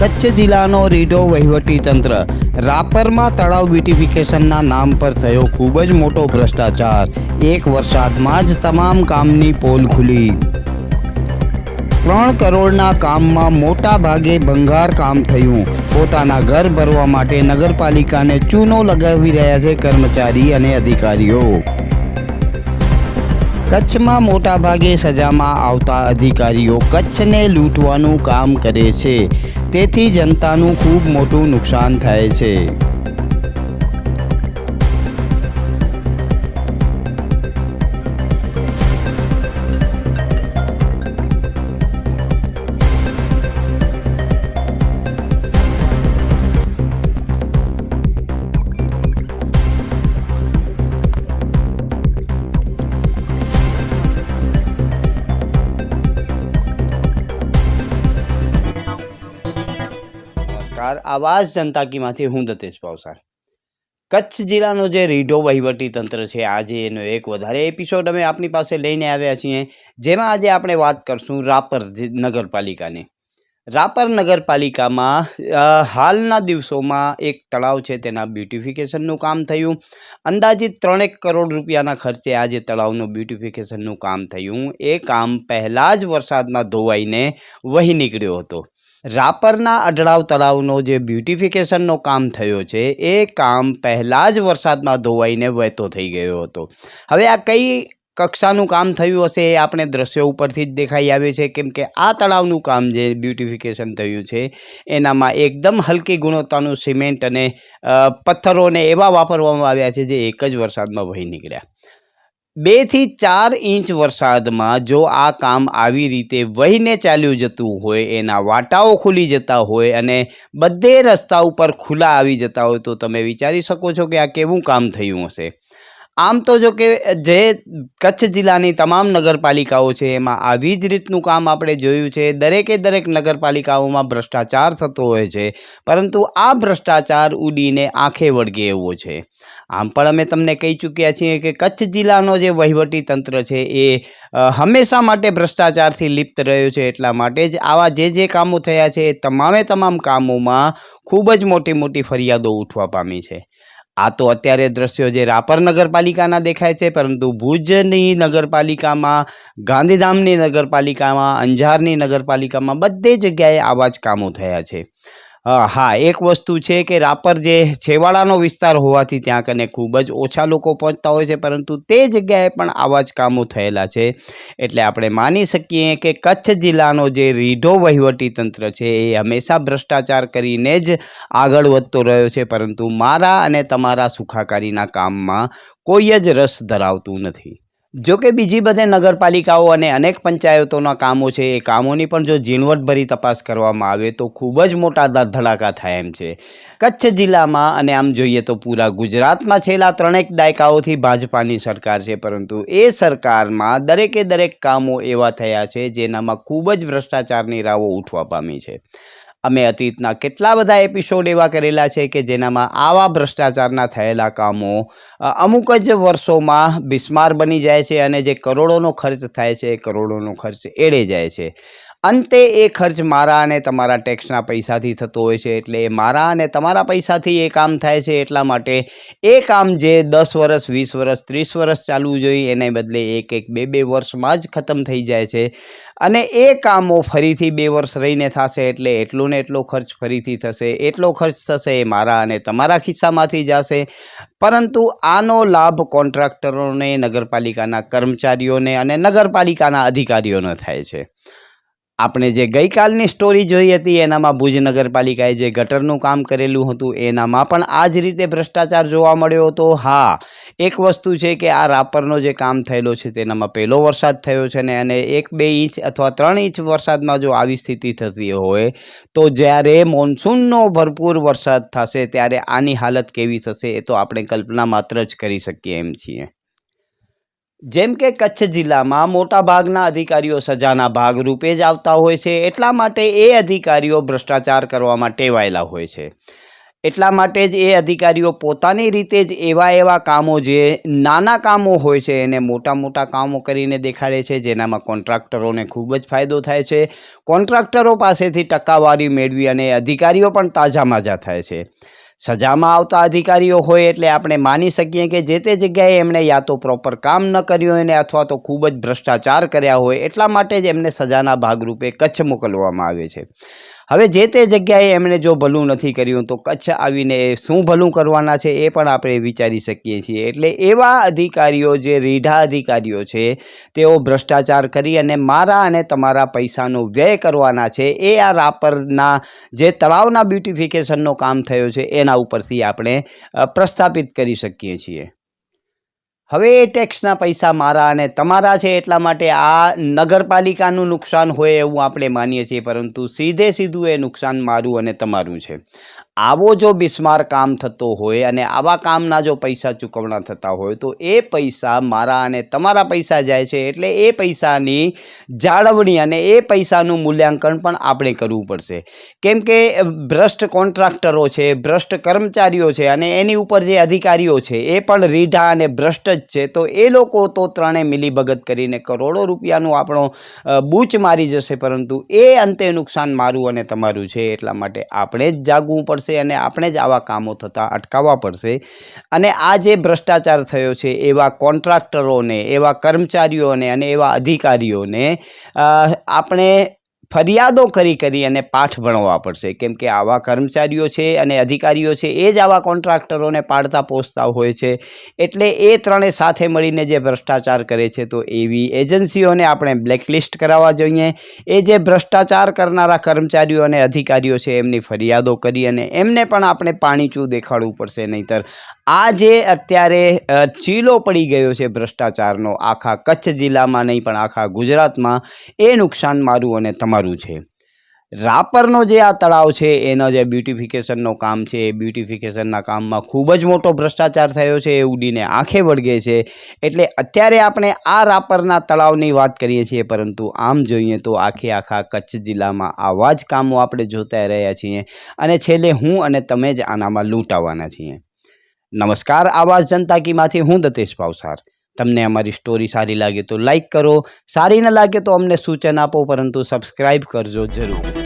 કચ્છ જિલ્લાનો રીડો વહીવટી તંત્ર. રાપરમાં તળાવ બ્યુટિફિકેશનના નામ પર થયો ખૂબ જ મોટો ભ્રષ્ટાચાર. એક વરસાદમાં જ તમામ કામની પોલ ખુલી. ત્રણ કરોડના કામમાં મોટા ભાગે ભંગાર કામ થયું. પોતાના ઘર ભરવા માટે નગરપાલિકાને ચૂનો લગાવી રહ્યા છે કર્મચારી અને અધિકારીઓ. કચ્છમાં મોટાભાગે સજામાં આવતા અધિકારીઓ કચ્છને લૂંટવાનું કામ કરે છે. તેથી જનતાનું ખૂબ મોટું નુકસાન થાય છે. નમસ્કાર આવાજ જનતા કીમાંથી હું દતેશ પાવસાર કચ્છ જિલ્લાનો જે રીઢો વહીવટી તંત્ર છે, આજે એનો એક વધારે એપિસોડ અમે આપની પાસે લઈને આવ્યા છીએ, જેમાં આજે આપણે વાત કરશું રાપર નગરપાલિકાની. રાપર નગરપાલિકામાં હાલના દિવસોમાં એક તળાવ છે, તેના બ્યુટિફિકેશનનું કામ થયું. અંદાજિત ત્રણેક કરોડ રૂપિયાના ખર્ચે આ જે તળાવનું બ્યુટિફિકેશનનું કામ થયું. એ કામ પહેલાં જ વરસાદમાં ધોવાઈને વહી નીકળ્યો હતો. રાપરના અઢળાવ તળાવનો જે બ્યુટિફિકેશનનો કામ થયો છે, એ કામ પહેલાં જ વરસાદમાં ધોવાઈને વહેતો થઈ ગયો હતો. હવે આ કઈ કક્ષાનું કામ થયું હશે એ આપણે દ્રશ્યો ઉપરથી જ દેખાઈ આવે છે. કેમ કે આ તળાવનું કામ જે બ્યુટિફિકેશન થયું છે, એનામાં એકદમ હલકી ગુણવત્તાનું સિમેન્ટ અને પથ્થરોને એવા વાપરવામાં આવ્યા છે જે એક જ વરસાદમાં વહી નીકળ્યા. બેથી ચાર ઇંચ વરસાદમાં જો આ કામ આવી રીતે વહીને ચાલ્યું જતું હોય, એના વાટાઓ ખુલી જતા હોય અને બધે રસ્તા ઉપર ખુલ્લા આવી જતા હોય, તો તમે વિચારી શકો છો કે આ કેવું કામ થયું હશે. આમ તો જો કે જે કચ્છ જિલ્લાની તમામ નગરપાલિકાઓ છે, એમાં આવી જ રીતનું કામ આપણે જોયું છે. દરેકે દરેક નગરપાલિકાઓમાં ભ્રષ્ટાચાર થતો હોય છે, પરંતુ આ ભ્રષ્ટાચાર ઉડીને આંખે વળગે એવો છે. આમ પણ અમે તમને કહી ચૂક્યા છીએ કે કચ્છ જિલ્લાનો જે વહીવટી તંત્ર છે, એ હંમેશા માટે ભ્રષ્ટાચારથી લિપ્ત રહ્યો છે. એટલા માટે જ આવા જે જે કામો થયા છે, એ તમામે તમામ કામોમાં ખૂબ જ મોટી મોટી ફરિયાદો ઉઠવા પામી છે. આ તો અત્યારે દ્રશ્યો જે રાપર નગરપાલિકાના દેખાય છે, પરંતુ ભુજની નગરપાલિકામાં, ગાંધીધામની નગરપાલિકામાં, અંજારની નગરપાલિકામાં બધે જગ્યાએ આવા જ કામો થયા છે. હા, એક વસ્તુ છે કે રાપર જે છેવાડાનો વિસ્તાર હોવાથી ત્યાં કને ખૂબ જ ઓછા લોકો પહોંચતા હોય છે, પરંતુ તે જગ્યાએ પણ આવા જ કામો થયેલા છે. એટલે આપણે માની શકીએ કે કચ્છ જિલ્લાનો જે રીઢો તંત્ર છે, એ હંમેશા ભ્રષ્ટાચાર કરીને જ આગળ વધતો રહ્યો છે, પરંતુ મારા અને તમારા સુખાકારીના કામમાં કોઈ જ રસ ધરાવતું નથી. જો કે બીજી બધે નગરપાલિકાઓ અને અનેક પંચાયતોના કામો છે, એ કામોની પણ જો ઝીણવટભરી તપાસ કરવામાં આવે તો ખૂબ જ મોટા ધડાકા થાય એમ છે. કચ્છ જિલ્લામાં અને આમ જોઈએ તો પૂરા ગુજરાતમાં છેલ્લા ત્રણેક દાયકાઓથી ભાજપાની સરકાર છે, પરંતુ એ સરકારમાં દરેકે દરેક કામો એવા થયા છે જેનામાં ખૂબ જ ભ્રષ્ટાચારની રાવો ઉઠવા પામી છે. અમે અતીતના કેટલા બધા એપિસોડ એવા કરેલા છે કે જેનામાં આવા ભ્રષ્ટાચારના થયેલા કામો અમુક જ વર્ષોમાં બિસ્માર બની જાય છે અને જે કરોડોનો ખર્ચ થાય છે એ કરોડોનો ખર્ચ એળે જાય છે. અંતે એ ખર્ચ મારા અને તમારા ટેક્સના પૈસાથી થતો હોય છે, એટલે મારા અને તમારા પૈસાથી એ કામ થાય છે, એટલા માટે એ કામ જે દસ વર્ષ, વીસ વર્ષ, ત્રીસ વર્ષ ચાલવું જોઈએ, એને બદલે એક એક બે બે વર્ષમાં જ ખતમ થઈ જાય છે. અને એ કામો ફરીથી બે વર્ષ રહીને થશે, એટલે એટલો ને એટલો ખર્ચ ફરીથી થશે. એટલો ખર્ચ થશે એ મારા અને તમારા ખિસ્સામાંથી જશે. પરંતુ આનો લાભ કોન્ટ્રાક્ટરોને, નગરપાલિકાના કર્મચારીઓને અને નગરપાલિકાના અધિકારીઓને થાય છે. આપણે જે ગઈકાલની સ્ટોરી જોઈ હતી, એનામાં ભુજ નગરપાલિકાએ જે ગટરનું કામ કરેલું હતું, એનામાં પણ આ જ રીતે ભ્રષ્ટાચાર જોવા મળ્યો હતો. હા, એક વસ્તુ છે કે આ રાપરનો જે કામ થયેલો છે, તેનામાં પહેલો વરસાદ થયો છે ને, અને એક બે ઇંચ અથવા ત્રણ ઇંચ વરસાદમાં જો આવી સ્થિતિ થતી હોય, તો જ્યારે મોન્સૂનનો ભરપૂર વરસાદ થશે, ત્યારે આની હાલત કેવી થશે, એ તો આપણે કલ્પના માત્ર જ કરી શકીએ એમ છીએ. જેમ કે કચ્છ જિલ્લામાં મોટાભાગના અધિકારીઓ સજાના ભાગરૂપે જ આવતા હોય છે, એટલા માટે એ અધિકારીઓ ભ્રષ્ટાચાર કરવામાં ટેવાયેલા હોય છે. એટલા માટે જ એ અધિકારીઓ પોતાની રીતે જ એવા એવા કામો જે નાના કામો હોય છે, એને મોટા મોટા કામો કરીને દેખાડે છે, જેનામાં કોન્ટ્રાક્ટરોને ખૂબ જ ફાયદો થાય છે. કોન્ટ્રાક્ટરો પાસેથી ટકાવારી મેળવી અને અધિકારીઓ પણ તાજા માજા થાય છે. સજામાં આવતા અધિકારીઓ હોય એટલે આપણે માની શકીએ કે જે તે જગ્યાએ એમણે યા તો પ્રોપર કામ ન કર્યું હોય ને અથવા તો ખૂબ જ ભ્રષ્ટાચાર કર્યા હોય એટલા માટે જ એમને સજાના ભાગરૂપે કચ્છ મોકલવામાં આવે છે. હવે જે તે જગ્યાએ એમણે જો ભલું નથી કર્યું તો કચ્છ આવીને શું ભલું કરવાના છે એ પણ આપણે વિચારી શકીએ છીએ. એટલે એવા અધિકારીઓ જે રીઢા અધિકારીઓ છે, તેઓ ભ્રષ્ટાચાર કરી અને મારા અને તમારા પૈસાનો વ્યય કરવાના છે, એ આ રાપરના જે તળાવના બ્યુટિફિકેશનનો કામ થયો છે, એના ઉપરથી આપણે પ્રસ્થાપિત કરી શકીએ છીએ. હવે એ ટેક્સના પૈસા મારા અને તમારા છે એટલા માટે આ નગરપાલિકાનું નુકસાન હોય એવું આપણે માનીએ છીએ, પરંતુ સીધે સીધું એ નુકસાન મારું અને તમારું છે. આવો જો બિસ્માર કામ થતો હોય અને આવા કામના જો પૈસા ચૂકવણા થતા હોય, તો એ પૈસા મારા અને તમારા પૈસા જાય છે. એટલે એ પૈસાની જાળવણી અને એ પૈસાનું મૂલ્યાંકન પણ આપણે કરવું પડશે. કેમ કે ભ્રષ્ટ કોન્ટ્રાક્ટરો છે, ભ્રષ્ટ કર્મચારીઓ છે અને એની ઉપર જે અધિકારીઓ છે, એ પણ રીઢા અને ભ્રષ્ટ જ છે. તો એ લોકો તો ત્રણે મિલીભગત કરીને કરોડો રૂપિયાનું આપણો બૂચ મારી જશે, પરંતુ એ અંતે નુકસાન મારું અને તમારું છે. એટલા માટે આપણે જ જાગવું પડશે. અને આપણે જ આવા કામો થતાં અટકાવવા પડશે. અને આ જે ભ્રષ્ટાચાર થયો છે, એવા કોન્ટ્રાક્ટરોને, એવા કર્મચારીઓને અને એવા અધિકારીઓને આપણે ફરિયાદો કરી કરી અને પાઠ ભણવા પડશે. કેમ કે આવા કર્મચારીઓ છે અને અધિકારીઓ છે, એ જ આવા કોન્ટ્રાક્ટરોને પાડતા પોસતા હોય છે. એટલે એ ત્રણે સાથે મળીને જે ભ્રષ્ટાચાર કરે છે, તો એવી એજન્સીઓને આપણે બ્લેકલિસ્ટ કરાવવા જોઈએ. એ જે ભ્રષ્ટાચાર કરનારા કર્મચારીઓ અને અધિકારીઓ છે, એમની ફરિયાદો કરી અને એમને પણ આપણે પાણીચું દેખાડવું પડશે. નહીંતર આ જે અત્યારે ચીલો પડી ગયો છે ભ્રષ્ટાચારનો, આખા કચ્છ જિલ્લામાં નહીં પણ આખા ગુજરાતમાં, એ નુકસાન મારું અને તમારું છે. રાપરનો જે આ તળાવ છે, એનો જે બ્યુટિફિકેશનનો કામ છે, એ બ્યુટિફિકેશનના કામમાં ખૂબ જ મોટો ભ્રષ્ટાચાર થયો છે, એ ઉડીને આંખે વળગે છે. એટલે અત્યારે આપણે આ રાપરના તળાવની વાત કરીએ છીએ, પરંતુ આમ જોઈએ તો આખે આખા કચ્છ જિલ્લામાં આવા જ કામો આપણે જોતા રહ્યા છીએ. અને છેલ્લે હું અને તમે જ આનામાં લૂંટાવાના છીએ. નમસ્કાર, આવાજ જનતા કીમાંથી, હું દતેશ ભાવસાર. તમને અમારી સ્ટોરી સારી લાગે તો લાઈક કરો, સારી ન લાગે તો અમને સૂચન આપો, પરંતુ સબસ્ક્રાઈબ કરજો જરૂર.